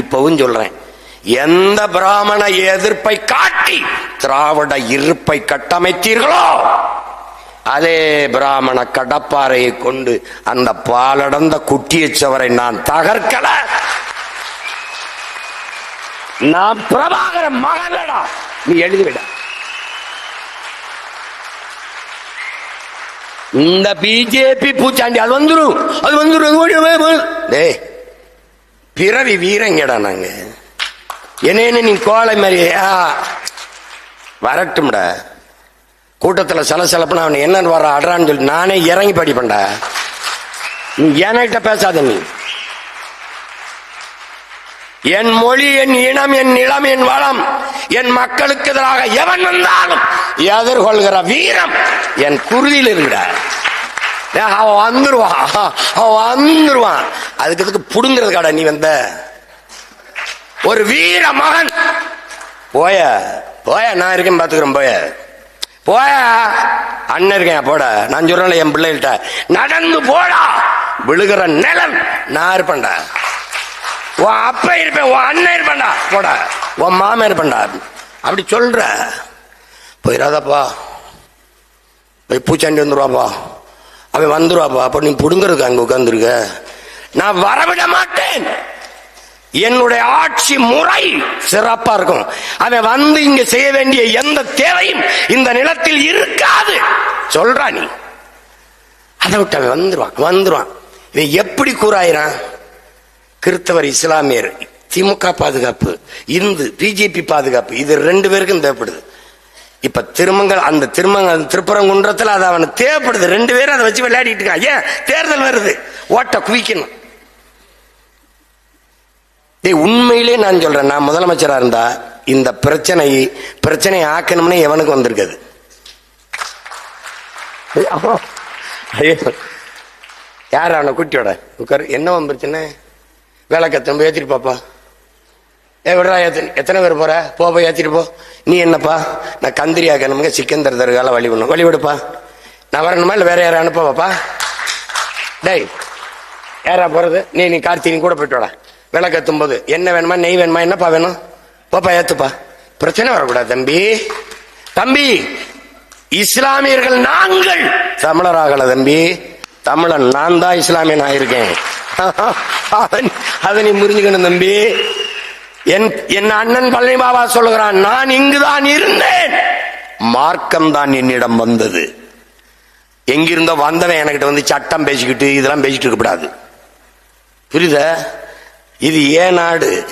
இப்பவும் சொல்றேன். எந்த பிராமண எதிர்ப்பை காட்டி திராவிட இருப்பை கட்டமைத்தீர்களோ அதே பிராமண கடப்பாறையை கொண்டு அந்த பாலடந்த குட்டியச்சவரை நான் தகர்க்கல. நான் பிரபாகர மகனடா நீ எழுதிவிட. இந்த பிஜேபி பூச்சாண்டி அது வந்துடும் அது வந்துடும் டேய் பிறவி வீரங்கடா நாங்க. என்னன்னு நீ கோலை மாதிரி வரட்டும்டா. கூட்டத்தில் சலசலப்புனா அவன் என்னன்னு வர அடுறான்னு சொல்லி நானே இறங்கி படிப்பேன்டா. நீ என்கிட்ட பேசாத நீ. என் மொழி என் இனம் என் நிலம் என் வளம் என் மக்களுக்கு எதிராக எவன் வந்தாலும் எதிர்கொள்கிற வீரம் என் குருதியில் இருக்கிறார் அவன் வந்துருவான். அவன் வந்துருவான். அதுக்கு அதுக்கு புடுங்கிறதுக்காடா நீ வந்த? ஒரு வீர மகன். போய போய நான் இருக்கேன் பாத்துக்கிறேன் போய. போய அண்ணன் இருக்கேன் போட. நான் சொல்றேன் என் பிள்ளைகிட்ட நடந்து போடா. விழுகிற நிலம் நான் இருப்பேன்டா. உன் அப்ப இருப்பேன் உன் அண்ணன் இருப்பேன்டா. போட. உன் மாமன் இருப்பேன்டா. அப்படி சொல்ற. போயிடாதப்பா போய் பூச்சாண்டி வந்துருவாப்பா. அவன் வந்துருவாப்பா. அப்ப நீ புடுங்கறதுக்கு அங்க உட்கார்ந்துருக்க. நான் வரவிட மாட்டேன். என்னுடைய ஆட்சி முறை சிறப்பா இருக்கும். அவன் வந்து இங்க செய்ய வேண்டிய எந்த தேவையும் இந்த நிலத்தில் இருக்காது. சொல்றா நீ. அதை விட்டு அவன் வந்துருவான். வந்துருவான். இவன் எப்படி கூறாயிரான் கிறிஸ்தவர் இஸ்லாமியர் திமுக பாதுகாப்பு இந்து பிஜேபி பாதுகாப்பு இது ரெண்டு பேருக்கும் தேவைப்படுது. இப்ப திருமங்கல் அந்த திருமங்கல் திருப்பரங்குன்றத்தில் அது அவனுக்கு தேவைப்படுது. ரெண்டு பேரும் அதை வச்சு விளையாடிட்டு இருக்கான். ஏன்? தேர்தல் வருது. ஓட்ட குவிக்கணும். உண்மையிலே நான் சொல்றேன். நான் முதலமைச்சரா இருந்தா இந்த பிரச்சனை பிரச்சனை ஆக்கணும்னு எவனுக்கு வந்திருக்காது. ஐயோ. யார் அவனை குட்டியோட? உட்காரு. என்ன பிரச்சனை? வேலை கத்தம்பு ஏற்றிட்டு பாப்பா. விடுறா ஏத்து எத்தனை பேர் போற? போ போய் ஏற்றிட்டு போ. நீ என்னப்பா? நான் கந்திரி ஆக்கணுங்க சிக்கந்தர் தருகால வழி பண்ணும் வழி விடுப்பா. நான் வரணுமா இல்லை வேற யாரும் அனுப்பவாப்பா? டேய் யாரா போறது? நீ நீ கார்த்தினி கூட போயிட்டு வாடா. விலை கத்தும் போது என்ன வேணுமா நெய் வேணுமா என்னப்பா வேணும்? போப்பா ஏத்துப்பா. பிரச்சனை வரக்கூடாது தம்பி. தம்பி இஸ்லாமியர்கள் நாங்கள் தமிழராகல தம்பி. தமிழன் நான் தான் இஸ்லாமியன் ஆயிருக்கேன் அதை நீ- அதை நீ புரிஞ்சுக்கணும் தம்பி. என் என் அண்ணன் பழனி பாபா சொல்லுகிறான் நான் இங்குதான் இருந்தேன். மார்க்கம் தான் என்னிடம் வந்தது. எங்கிருந்தோ வந்தவன் என்கிட்ட வந்து சட்டம் பேசிக்கிட்டு இதெல்லாம் பேசிட்டு இருக்கக்கூடாது. புரியுதா? இது ஏன் நாடு?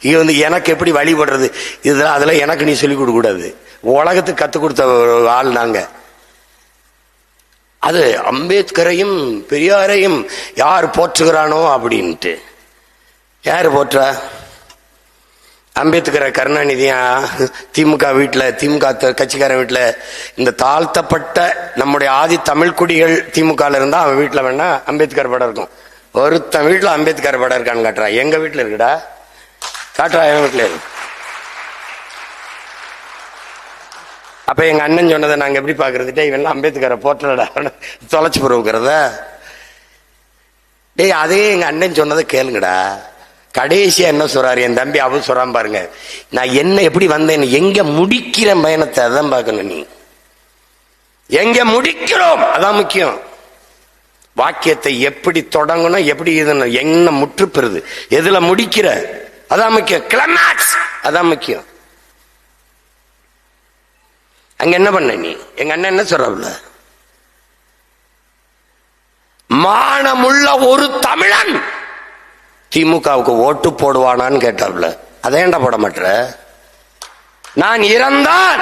இது வந்து எனக்கு எப்படி வழிபடுறது? இதெல்லாம் அதெல்லாம் எனக்கு நீ சொல்லிக் கொடுக்க கூடாது. உலகத்துக்கு கத்துக் கொடுத்த ஆள் நாங்க. அது அம்பேத்கரையும் பெரியாரையும் யார் போற்றுகிறானோ அப்படின்ட்டு. யார் போற்றா? அம்பேத்கரை கருணாநிதியா திமுக வீட்டில் திமுக த- கட்சிக்காரன் வீட்டில் இந்த தாழ்த்தப்பட்ட நம்முடைய ஆதி தமிழ் குடிகள் திமுகவில் இருந்தால் அவன் வீட்டில் வேணா அம்பேத்கர் படம் இருக்கும். ஒருத்தன் வீட்டில் அம்பேத்கர் படம் இருக்கான்னு காட்டுறா. எங்கள் வீட்டில் இருக்குடா? காட்டுறா என் வீட்டில் இருக்கு எங்கள் அண்ணன் சொன்னதை நாங்கள் எப்படி பார்க்குறதுட்டே இவெல்லாம் இவன் அம்பேத்கரை போற்றலடா. தொலைச்சி போறவுக்கிறத டேய் அதே எங்கள் அண்ணன் சொன்னதை கேளுங்கடா. கடைசியா என்ன சொல்றாரு? என் தம்பி அவன் சொல்றான் பாருங்க. நான் என்ன எப்படி வந்தேன்? எங்க முடிக்கிற பயணத்தை அதான் பார்க்கணும் நீ. எங்க முடிக்கிறோம்? அதான் முக்கியம். வாக்கியத்தை எப்படி தொடங்கணும்? எப்படி இது என்ன முற்றுப்பெறுது? எதுல முடிக்கிற? அதான் முக்கியம். கிளமேக்ஸ் அதான் முக்கியம். அங்க என்ன பண்ண நீ? எங்க அண்ணன் என்ன சொல்றவுல மானமுள்ள ஒரு தமிழன்! திமுகவுக்கு ஓட்டு போடுவானான்னு கேட்டாப்ல அதேண்டா போட மாட்ட நான் இறந்தால்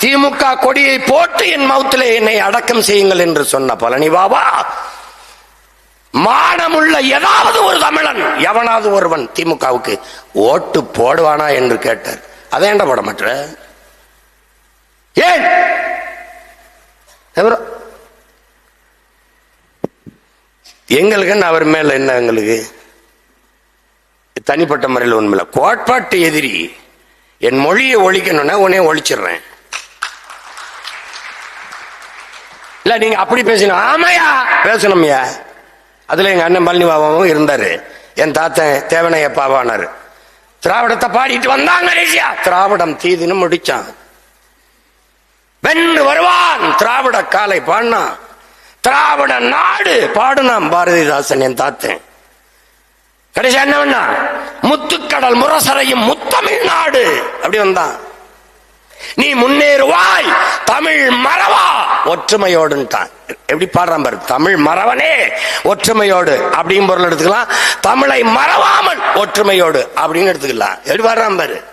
திமுக கொடியை போட்டு என் மௌத்திலே என்னை அடக்கம் செய்யுங்கள் என்று சொன்ன பழனி பாபா மானமுள்ள ஏதாவது ஒரு தமிழன் எவனாவது ஒருவன் திமுகவுக்கு ஓட்டு போடுவானா என்று கேட்டார். அதேண்ட போட மாட்ட ஏன்? எவரோ- எங்களுக்கு அவர் மேல என்ன எங்களுக்கு? தனிப்பட்ட முறையில் உண்மையில. கோட்பாட்டு எதிரி. என் மொழியை ஒழிக்கணும்னா உடனே ஒழிச்சிடுறேன். இல்ல நீங்க அப்படி பேசணும் ஆமாயா? பேசணும்யா. அதுல எங்க அண்ணன் பழனி பாபாவும் இருந்தாரு. என் தாத்தன் தேவனைய பாபானார் திராவிடத்தை பாடிட்டு வந்தாங்க ரேசியா. திராவிடம் தீதுன்னு முடிச்சான். வென்று வருவான். திராவிட காலை பாடினான். திராவிட நாடு பாடுனான் பாரதிதாசன் என் தாத்தன். கடைசி என்ன பண்ணா? முத்துக்கடல் முரசரையும் முத்தமிழ் நாடு அப்படி வந்தான். நீ முன்னேறுவாய் தமிழ் மறவா. ஒற்றுமையோடுன்ட்டான். எப்படி பாடுறான் பாரு? தமிழ் மறவனே ஒற்றுமையோடு. அப்படின்னு பொருள் எடுத்துக்கலாம். தமிழை மறவாமல் ஒற்றுமையோடு. அப்படின்னு எடுத்துக்கலாம். எப்படி பாடுறான் பாரு?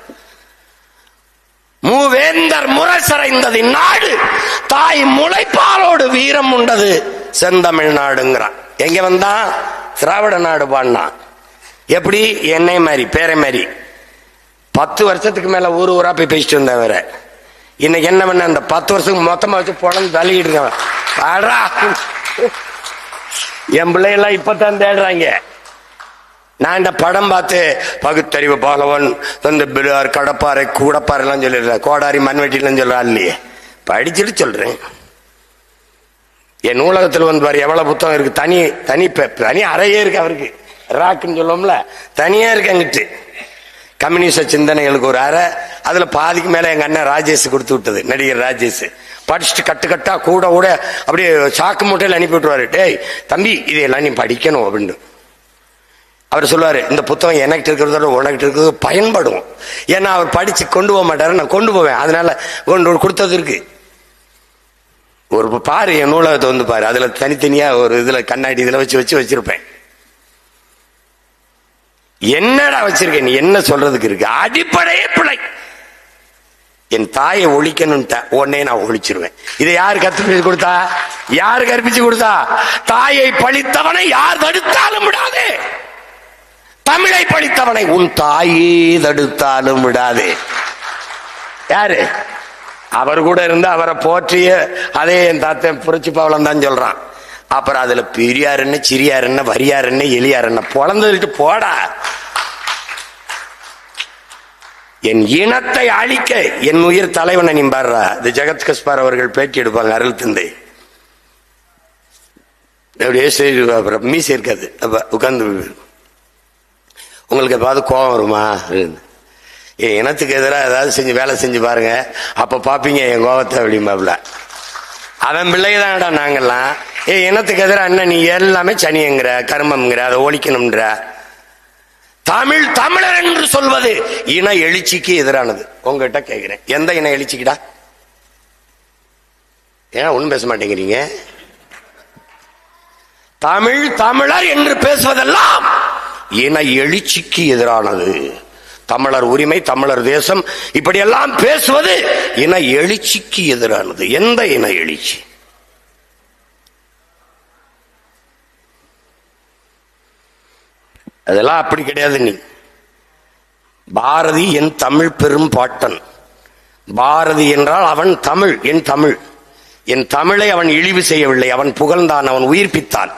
மூவேந்தர் முரசரைந்தது நாடு தாய் முளைப்பாலோடு வீரம் உண்டது செந்தமிழ் நாடுங்கிறான் எங்க வந்தான்? திராவிட நாடு பாடினான். எப்படி? என்னை மாதிரி பேரை மாதிரி. பத்து வருஷத்துக்கு மேல ஊர் ஊரா போய் பேசிட்டு வந்தேன் வேற. இன்னைக்கு என்ன பண்ண அந்த பத்து வருஷத்துக்கு மொத்தமா வச்சு புலந்து தள்ளிக்கிட்டு இருக்கேன் பாடுறா. என் பிள்ளையெல்லாம் இப்பதான் தேடுறாங்க. நான் இந்த படம் பார்த்து பகுத்தறிவு பாகவன் இந்த பிலார் கடப்பாறை கூடப்பாறை எல்லாம் சொல்லிடுறேன் கோடாரி மண்வெட்டிலாம் சொல்றான் இல்லையே. படிச்சுட்டு சொல்றேன். என் நூலகத்தில் வந்து பாரு எவ்வளவு புத்தகம் இருக்கு? தனி தனி பெ- தனி அறையே இருக்கு அவருக்கு. ராக்குன்னு சொல்லுவோம்ல தனியா இருக்கு அங்கிட்டு. கம்யூனிஸ்ட சிந்தனைகளுக்கு ஒரு அறை. அதுல பாதிக்கு மேல எங்க அண்ணன் ராஜேஷ் கொடுத்து விட்டது நடிகர் ராஜேஷ். படிச்சுட்டு கட்டு கட்டா கூட கூட அப்படியே சாக்கு மூட்டையில் அனுப்பி விட்டுருவாரு. டேய் தம்பி இதையெல்லாம் நீ படிக்கணும் அப்படின்னு. அவர் சொல்லுவார் இந்த புத்தகம் எனக்கு இருக்கிறதோட உனக்கு இருக்கிறது பயன்படும். ஏன்னா அவர் படித்து கொண்டு போக மாட்டார் நான் கொண்டு போவேன். அதனால கொண்டு கொடுத்தது இருக்கு. ஒரு பாரு என் நூலகத்தை வந்து பாரு. அதில் தனித்தனியாக ஒரு இதில் கண்ணாடி இதில் வச்சு வச்சு வச்சுருப்பேன். என்னடா வச்சிருக்க நீ? என்ன சொல்றதுக்கு இருக்கு? அடிப்படையே பிழை. என் தாயை ஒழிக்கணும்ட்ட உடனே நான் ஒழிச்சிருவேன். இதை யார் கற்பிச்சு கொடுத்தா? யார் கற்பிச்சு கொடுத்தா? தாயை பழித்தவனை யார் தடுத்தாலும் விடாதே. தமிழை பழித்தவனை உன் தாயே தடுத்தாலும் விடாதே. யாரு? அவர் கூட இருந்து அவரை போற்றிய அதே என் தாத்தன் புரட்சி பவளம் தான் சொல்றான். அப்புறம் அதுல பெரியார் என்ன சிறியார் என்ன வரியார் என்ன எளியார் என்ன பொழந்துட்டு போடா. என் இனத்தை அழிக்க என் உயிர் தலைவனை நீ பாடுறா. இது ஜெகத் கஸ்பார் அவர்கள் பேட்டி எடுப்பாங்க அருள் தந்தை. அப்படியே சரி அப்புறம் மீசை இருக்காது. அப்ப உட்கார்ந்து உங்களுக்கு எப்பாவது கோபம் வருமா? என் இனத்துக்கு எதிராக ஏதாவது செஞ்சு வேலை செஞ்சு பாருங்க. அப்ப பாப்பீங்க என் கோபத்தை அப்படிம்பாப்ல. அவன் பிள்ளைதான்டா நாங்கெல்லாம். ஏ இனத்துக்கு எதிராக அண்ணன் நீ எல்லாமே சனியங்கிற கர்மம்ங்கிற அதை ஒழிக்கணும்ன்ற. தமிழ் தமிழர் என்று சொல்வது இன எழுச்சிக்கு எதிரானது. உங்ககிட்ட கேட்கிறேன் எந்த இன எழுச்சிக்குடா? ஏன் ஒன்றும் பேச மாட்டேங்கிறீங்க? தமிழ் தமிழர் என்று பேசுவதெல்லாம் இன எழுச்சிக்கு எதிரானது. தமிழர் உரிமை தமிழர் தேசம் இப்படியெல்லாம் பேசுவது இன எழுச்சிக்கு எதிரானது. எந்த இன எழுச்சி? அதெல்லாம் அப்படி கிடையாது நீ. பாரதி என் தமிழ் பெரும் பாட்டன். பாரதி என்றால் அவன் தமிழ் என் தமிழ். என் தமிழை அவன் இழிவு செய்யவில்லை அவன் புகழ்ந்தான் அவன் உயிர்ப்பித்தான்.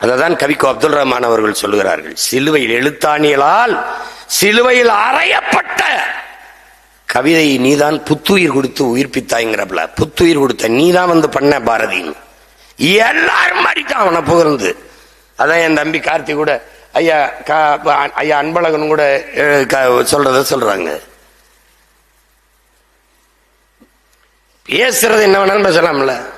அததான் கவிக்கு அப்துல் ரஹ்மான் அவர்கள் சொல்லுகிறார்கள். சிலுவையில் எழுத்தாணியலால் சிலுவையில் அறையப்பட்ட கவிதையை நீதான் புத்துயிர் கொடுத்து உயிர்ப்பித்தாய்ங்கிறப்பல. புத்துயிர் கொடுத்த நீதான் வந்து பண்ண பாரதி. எல்லாரும் மாறிட்டான் அவனை புகழ்ந்து. அதான் என் தம்பி கார்த்தி கூட ஐயா கா- ஐயா அன்பழகன் கூட க- சொல்றத சொல்றாங்க. பேசுறது என்ன வேணாலும் பேசலாம்ல.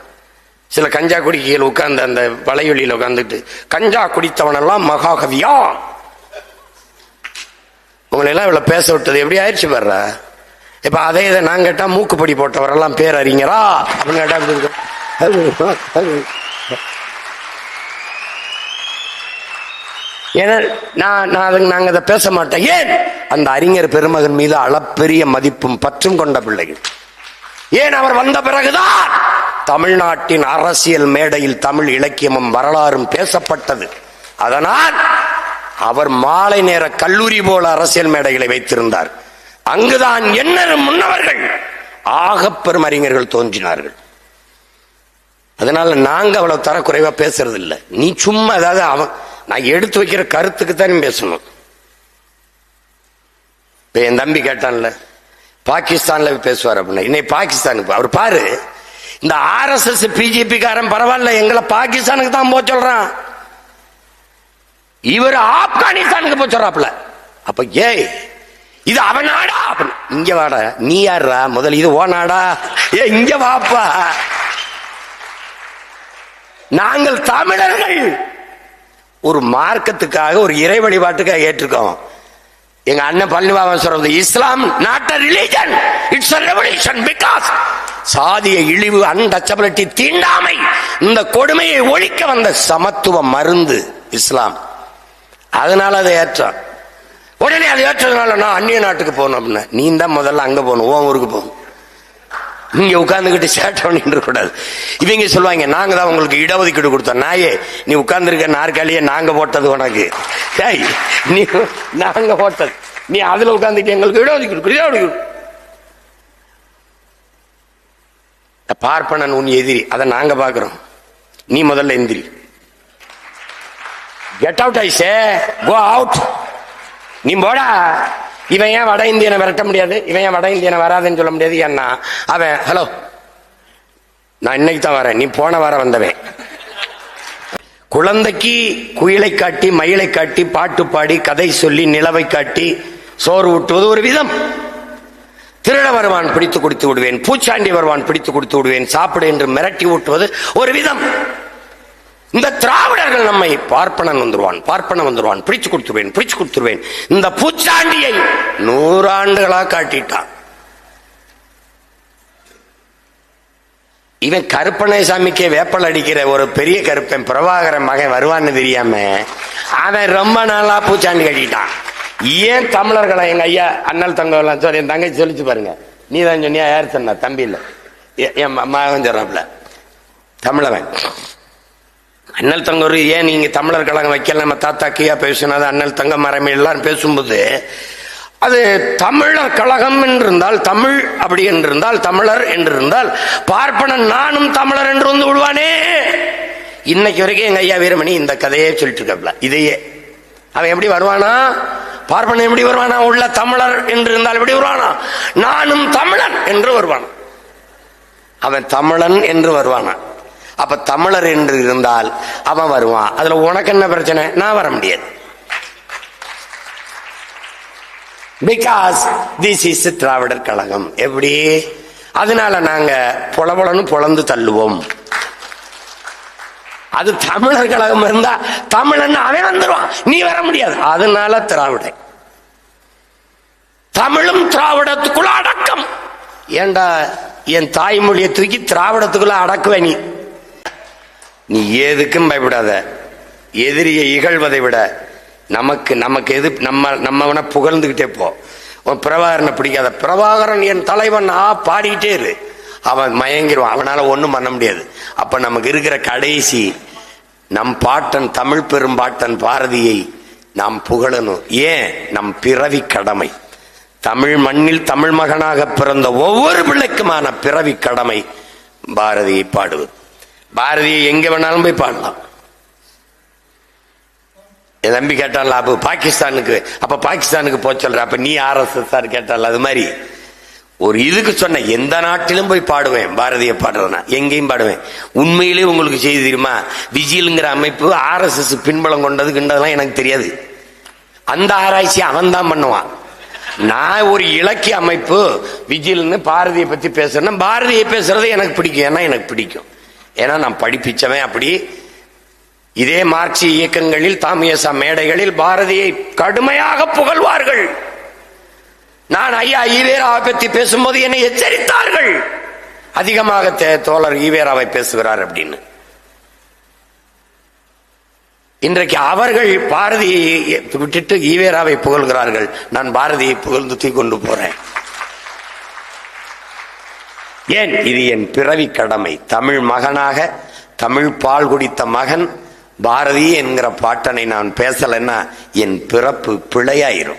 சில கஞ்சா குடிக்கையில் உட்கார்ந்து அந்த வலையொலியில் உட்கார்ந்துட்டு கஞ்சா குடித்தவனெல்லாம் மகாகவியா? உங்களை எல்லாம் பேச விட்டது. எப்படி ஆயிடுச்சு வர்ற இப்ப அதே இதை நான் கேட்டா மூக்குப்படி போட்டவரெல்லாம் பேர் அறிஞரா அப்படின்னு கேட்டா எப்படி இருக்கும்? ஏன்னா நான் நான் அதுக்கு நாங்க அதை பேச மாட்டேன் ஏன்? அந்த அறிஞர் பெருமகன் மீது அளப்பெரிய மதிப்பும் பற்றும் கொண்ட பிள்ளைகள். ஏன் அவர் வந்த பிறகுதான்? தமிழ்நாட்டின் அரசியல் மேடையில் தமிழ் இலக்கியமும் வரலாறும் பேசப்பட்டது. அதனால் அவர் மாலை நேர கல்லூரி போல அரசியல் மேடைகளை வைத்திருந்தார். அங்குதான் என்ன முன்னவர்கள் ஆகப்பெரும் அறிஞர்கள் தோன்றினார்கள். அதனால நாங்க அவ்வளவு தரக்குறைவா பேசுறது இல்லை நீ சும்மா ஏதாவது அவன் நான் எடுத்து வைக்கிற கருத்துக்கு தானே பேசணும். இப்ப என் தம்பி கேட்டான்ல பாகிஸ்தான்ல பேசுவார் அப்படின்னா இன்னைக்கு பாகிஸ்தானுக்கு அவர் பாரு இந்த ஆர்எஸ்எஸ் பிஜேபி காரன் பரவாயில்ல எங்களை பாகிஸ்தானுக்கு தான் போக சொல்றான். இவர் ஆப்கானிஸ்தானுக்கு போக சொல்றாப்ல அப்ப ஏய் இது அவனாடா நாடா? இங்க வாடா நீ யாருடா முதல்ல இது ஓனாடா ஏ இங்க வாப்பா. நாங்கள் தமிழர்கள். ஒரு மார்க்கத்துக்காக ஒரு இறை வழிபாட்டுக்காக ஏற்றிருக்கோம். எங்க அண்ணன் பழனிபாபன் சொல்றது Islam not a religion it's revolution because சாதிய இழிவு அன்டச்சபிலிட்டி தீண்டாமை இந்த கொடுமையை ஒழிக்க வந்த சமத்துவ மருந்து இஸ்லாம். அதனால அதை ஏற்றான். உடனே அதை ஏற்றதுனால நான் அந்நிய நாட்டுக்கு போகணும் அப்படின்னா நீ தான் முதல்ல அங்கே போகணும் உன் ஊருக்கு போகணும். இங்க உட்காந்துக்கிட்டு சேட்டை பண்ணிட்டு கூடாது இவங்க சொல்லுவாங்க நாங்க தான் உங்களுக்கு இடஒதுக்கீடு கொடுத்தோம். நாயே நீ உட்கார்ந்துருக்க நாற்காலியே நாங்க போட்டது உனக்கு. ஏய் நீ நாங்க போட்டது. நீ அதுல உட்கார்ந்துட்டு எங்களுக்கு இடஒதுக்கீடு கொடு, இடஒதுக்கீடு பார்ப்பனன் உன் எதிரி அதை நாங்க பாக்குறோம் நீ முதல்ல எந்திரி. Get out I say go out நீ போடா. இவன் ஏன் வட இந்தியனை விரட்ட முடியாது? இவன் ஏன் வட இந்தியனை வராதுன்னு சொல்ல முடியாது? ஏன்னா அவன் ஹலோ நான் இன்னைக்கு தான் வரேன். நீ போன வாரம் வந்தவன். குழந்தைக்கு குயிலை காட்டி மயிலை காட்டி பாட்டு பாடி கதை சொல்லி நிலவை காட்டி சோறு ஊட்டுவது ஒரு விதம். திருட வருவான் பிடித்து கொடுத்து விடுவேன். பூச்சாண்டி வருவான் பிடித்து கொடுத்து விடுவேன். சாப்பிடு என்று மிரட்டி ஊட்டுவது ஒரு விதம். இந்த திராவிடர்கள் நம்மை பார்ப்பனன் வந்துருவான் பார்ப்பனன் வந்துருவான் பிரிச்சு கொடுத்துருவேன் பிரிச்சு கொடுத்துருவேன். இந்த பூச்சாண்டியை நூறாண்டுகளா காட்டிட்டான். இவன் கருப்பனை சாமிக்கு வேப்பல் அடிக்கிற ஒரு பெரிய கருப்பன் பிரபாகரன் மகன் வருவான்னு தெரியாம அவன் ரொம்ப நாளா பூச்சாண்டி கட்டிட்டான். ஏன் தமிழர்களை எங்க ஐயா அண்ணல் தங்கம் சொல்லி என் தங்கச்சி சொல்லிச்சு பாருங்க. நீ தான் சொன்னியா யார் சொன்ன? தம்பி இல்லை. எ- என் மகன் சொல்றாப்ல தமிழவன். அண்ணல் தங்கர் ஏன் நீங்க தமிழர் கழகம் வைக்கல? நம்ம தாத்தா கியா பேசினது அண்ணல் தங்க மரம் எல்லாம் பேசும்போது அது தமிழர் கழகம் என்றிருந்தால் தமிழ் அப்படி என்றிருந்தால் தமிழர் என்றிருந்தால் பார்ப்பனன் நானும் தமிழர் என்று வந்து விடுவானே. இன்னைக்கு வரைக்கும் எங்க ஐயா வீரமணி இந்த கதையே சொல்லிட்டு இருக்காப்ல. இதையே. அவன் எப்படி வருவானா? பார்ப்பனன் எப்படி வருவானா? உள்ள தமிழர் என்று இருந்தால் எப்படி வருவானா? நானும் தமிழன் என்று வருவான்? அவன் தமிழன் என்று வருவானா? அப்ப தமிழர் என்று இருந்தால் அவன் வருவான். அதுல உனக்கு என்ன பிரச்சனை? நான் வர முடியாது. Because this is Dravidar Kazhagam. எப்படி? அதனால நாங்க புலபுலன்னு புலந்து தள்ளுவோம். அது தமிழர் கழகம் இருந்தா தமிழன் அவன் வந்துருவான். நீ வர முடியாது. அதனால திராவிட தமிழும் திராவிடத்துக்குள்ள அடக்கம். ஏண்டா என் தாய்மொழியை தூக்கி திராவிடத்துக்குள்ள அடக்குவே நீ? நீ எதுக்கும் பயப்படாத. எதிரியை இகழ்வதை விட நமக்கு நமக்கு எது நம்ம நம்மவனை புகழ்ந்துகிட்டே போ. உன் பிரபாகரனை பிடிக்காத. பிரபாகரன் என் தலைவன் ஆ பாடிக்கிட்டே இரு. அவன் மயங்கிடுவான் அவனால ஒன்றும் பண்ண முடியாது. அப்ப நமக்கு இருக்கிற கடைசி நம் பாட்டன் தமிழ் பெரும்பாட்டன் பாரதியை நாம் புகழணும். ஏன்? நம் பிறவி கடமை. தமிழ் மண்ணில் தமிழ் மகனாக பிறந்த ஒவ்வொரு பிள்ளைக்குமான பிறவி கடமை பாரதியை பாடுவது. பாரதியை எங்க வேணாலும் போய் பாடலாம். என் தம்பி கேட்டான்ல அப்ப பாகிஸ்தானுக்கு அப்ப பாகிஸ்தானுக்கு போக சொல்ற அப்ப நீ ஆர்எஸ்எஸ் ஆர் கேட்டால அது மாதிரி. ஒரு இதுக்கு சொன்ன எந்த நாட்டிலும் போய் பாடுவேன் பாரதிய பாடுறதுனா எங்கேயும் பாடுவேன். உண்மையிலே உங்களுக்கு செய்தி தெரியுமா? விஜிலுங்கிற அமைப்பு ஆர்எஸ்எஸ் பின்பலம் கொண்டது எனக்கு தெரியாது. அந்த ஆராய்ச்சி அவன் தான் பண்ணுவான். நான் ஒரு இலக்கிய அமைப்பு விஜில்னு பாரதியை பத்தி பேசுறேன்னா பாரதியை பேசுறது எனக்கு பிடிக்கும். ஏன்னா எனக்கு பிடிக்கும். ஏன்னா நான் படிப்பிச்சவன் அப்படி. இதே மார்க்சிய இயக்கங்களில் தாமியச மேடைகளில் பாரதியை கடுமையாக புகழ்வார்கள். நான் ஐயா ஈவேராவை பற்றி பேசும்போது என்னை எச்சரித்தார்கள். அதிகமாக தோழர் ஈவேராவை பேசுகிறார் அப்படின்னு. இன்றைக்கு அவர்கள் பாரதியை விட்டுட்டு ஈவேராவை புகழ்கிறார்கள். நான் பாரதியை புகழ்ந்து தூக்கி கொண்டு போறேன். ஏன்? இது என் பிறவி கடமை. தமிழ் மகனாக தமிழ் பால் குடித்த மகன் பாரதி என்கிற பாட்டனை நான் பேசலைன்னா என் பிறப்பு பிழையாயிரும்.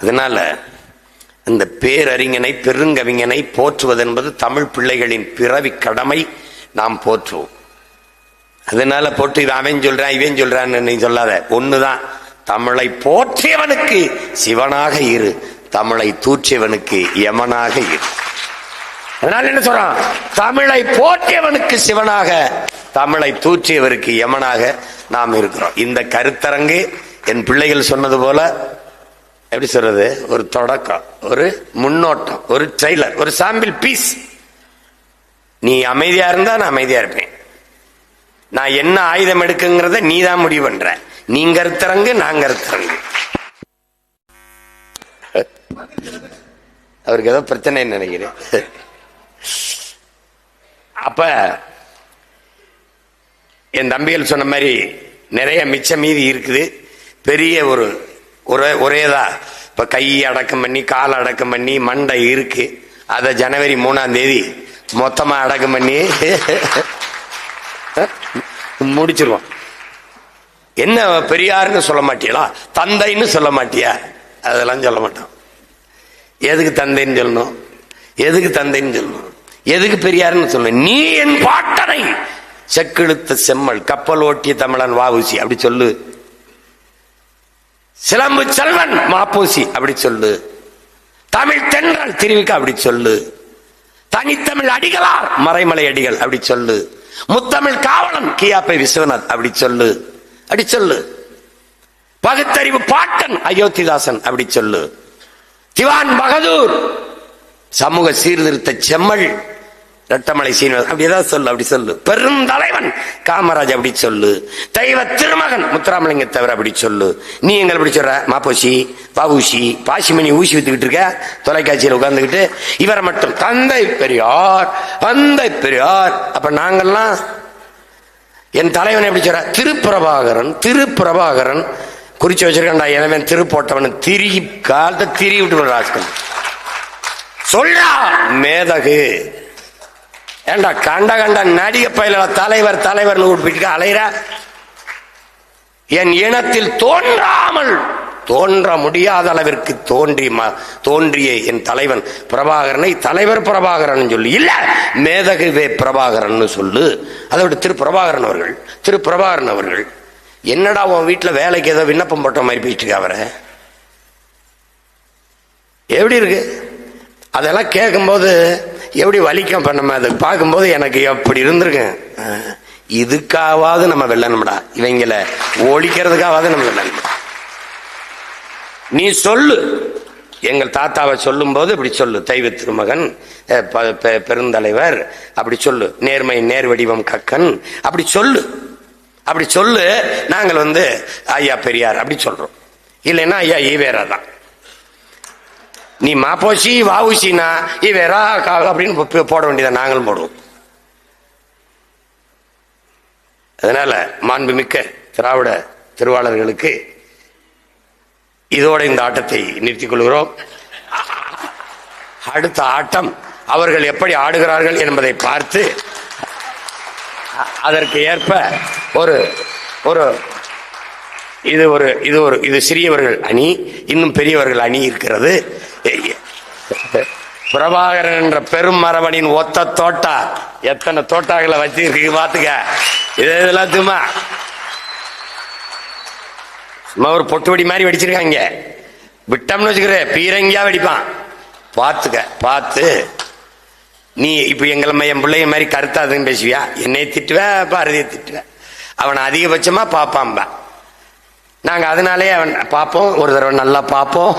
அதனால இந்த பேரறிஞனை பெருங்கவிஞனை போற்றுவது என்பது தமிழ் பிள்ளைகளின் பிறவி கடமை நாம் போற்றுவோம். அதனால போட்டு அவன் சொல்றான் இவன் சொல்றான்னு நீ சொல்லாத. ஒண்ணுதான். தமிழை போற்றியவனுக்கு சிவனாக இரு. தமிழை தூற்றியவனுக்கு யமனாக இரு. அதனால என்ன சொல்றான்? தமிழை போற்றியவனுக்கு சிவனாக தமிழை தூற்றியவருக்கு யமனாக நாம் இருக்கிறோம். இந்த கருத்தரங்கு என் பிள்ளைகள் சொன்னது போல எப்படி சொல்றது? ஒரு தொடக்கம் ஒரு முன்னோட்டம் ஒரு ட்ரெய்லர் ஒரு சாம்பிள் பீஸ். நீ அமைதியா இருந்தா நான் அமைதியா இருப்பேன். நான் என்ன ஆயுதம் எடுக்குங்கிறத நீ தான் முடிவு பண்ற. நீ கருத்தரங்கு நான் கருத்தரங்கு. அவருக்கு ஏதோ பிரச்சனைன்னு நினைக்கிறேன். அப்ப என் தம்பிகள் சொன்ன மாதிரி நிறைய மிச்சம் மீதி இருக்குது. பெரிய ஒரு ஒரே ஒரேதா. இப்ப கை அடக்கம் பண்ணி கால் அடக்கம் பண்ணி மண்டை இருக்கு. அதை ஜனவரி மூணாம் தேதி மொத்தமா அடக்கம் பண்ணி முடிச்சிருவோம். என்ன பெரியாருன்னு சொல்ல மாட்டியலா? தந்தைன்னு சொல்ல மாட்டியா? அதெல்லாம் சொல்ல மாட்டோம். எதுக்கு தந்தைன்னு சொல்லணும்? எதுக்கு தந்தைன்னு சொல்லணும்? எதுக்கு பெரியாருன்னு சொல்ல நீ என் பாட்டனை செக்கெடுத்த செம்மல் கப்பல் ஓட்டிய தமிழன் வாவுசி அப்படி சொல்லு. சிலம்பு செல்வன் மாப்பூசி அப்படி சொல்லு. தமிழ் தென்றல் திருவிக்க அப்படி சொல்லு. தனித்தமிழ் அடிகளார் மறைமலை அடிகள் அப்படி சொல்லு. முத்தமிழ் காவலன் கியாப்பை விஸ்வநாத் அப்படி சொல்லு. அப்படி சொல்லு. பகுத்தறிவு பாட்டன் அயோத்திதாசன் அப்படி சொல்லு. திவான் பகதூர் சமூக சீர்திருத்த செம்மல் ரத்தமலை சீனிவாசன். அப்படி ஏதாவது சொல்லு அப்படி சொல்லு. பெருந்தலைவன் காமராஜ் அப்படி சொல்லு. தெய்வ திருமகன் முத்துராமலிங்க தவிர அப்படி சொல்லு. நீ எங்களை அப்படி சொல்ற? மாப்போசி பாபூசி பாசிமணி ஊசி வித்துக்கிட்டு இருக்க? தொலைக்காட்சியில் உட்கார்ந்துக்கிட்டு இவரை மட்டும் தந்தை பெரியார் தந்தை பெரியார். அப்ப நாங்கெல்லாம் என் தலைவன் எப்படி சொல்ற? திருப்பிரபாகரன் திருப்பிரபாகரன் குறிச்சு வச்சிருக்கேன்டா. எனவே திரு போட்டவன் திரி காலத்தை திரி விட்டு ராஜ்கன் சொல்றா! மேதகு. ஏண்டா கண்ட கண்ட நடிக பயில தலைவர் தலைவர்னு கூப்பிட்டு அலையிற? என் இனத்தில் தோன்றாமல் தோன்ற முடியாத அளவிற்கு தோன்றி ம- தோன்றிய என் தலைவன் பிரபாகரனை தலைவர் பிரபாகரன் சொல்லு. இல்ல மேதகுவே பிரபாகரன் சொல்லு. அதை விட திரு பிரபாகரன் அவர்கள் திரு பிரபாகரன் அவர்கள் என்னடா உன் வீட்டில் வேலைக்கு ஏதோ விண்ணப்பம் போட்ட மாதிரி போயிட்டு இருக்க அவரை? எப்படி இருக்கு? அதெல்லாம் கேட்கும்போது எப்படி வலிக்கும் இப்போ நம்ம அதை பார்க்கும்போது எனக்கு எப்படி இருந்திருக்கேன் இதுக்காவது நம்ம வெல்லணும்டா. இவங்கள ஒழிக்கிறதுக்காவது நம்ம வெல்லணும். நீ சொல்லு. எங்கள் தாத்தாவை சொல்லும்போது இப்படி சொல்லு. தெய்வ திருமகன் பெருந்தலைவர் அப்படி சொல்லு. நேர்மை நேர் வடிவம் கக்கன் அப்படி சொல்லு. அப்படி சொல்லு. நாங்கள் வந்து ஐயா பெரியார் அப்படி சொல்றோம். இல்லைன்னா ஐயா ஈவேரா தான். நீ மாப்போசி வாவுசினா இவரா அப்படின்னு போட வேண்டியதை நாங்களும் போடுவோம். அதனால மாண்புமிக்க திராவிட திருவாளர்களுக்கு இதோட இந்த ஆட்டத்தை நிறுத்திக் கொள்கிறோம். அடுத்த ஆட்டம் அவர்கள் எப்படி ஆடுகிறார்கள் என்பதை பார்த்து அதற்கு ஏற்ப ஒரு ஒரு இது ஒரு இது ஒரு இது சிறியவர்கள் அணி இன்னும் பெரியவர்கள் அணி இருக்கிறது. பிரபாகரன் என்ற பெரும் மரபனின் ஒத்த தோட்டா. எத்தனை தோட்டாக்களை வச்சிருக்கீங்க பாத்துக்க. இது இதெல்லாம் சும்மா. சும்மா ஒரு பொட்டுவடி மாதிரி வெடிச்சிருக்காங்க விட்டம்னு வச்சுக்கிற பீரங்கியா வெடிப்பான். பார்த்துக்க பார்த்து நீ இப்போ எங்களை மையம் பிள்ளைய மாதிரி கருத்தாதுன்னு பேசுவியா? என்னை திட்டுவேன் பாரதியை திட்டுவேன் அவனை அதிகபட்சமாக பார்ப்பான்பா நாங்கள் அதனாலே அவன் பார்ப்போம் ஒரு தடவை நல்லா பார்ப்போம்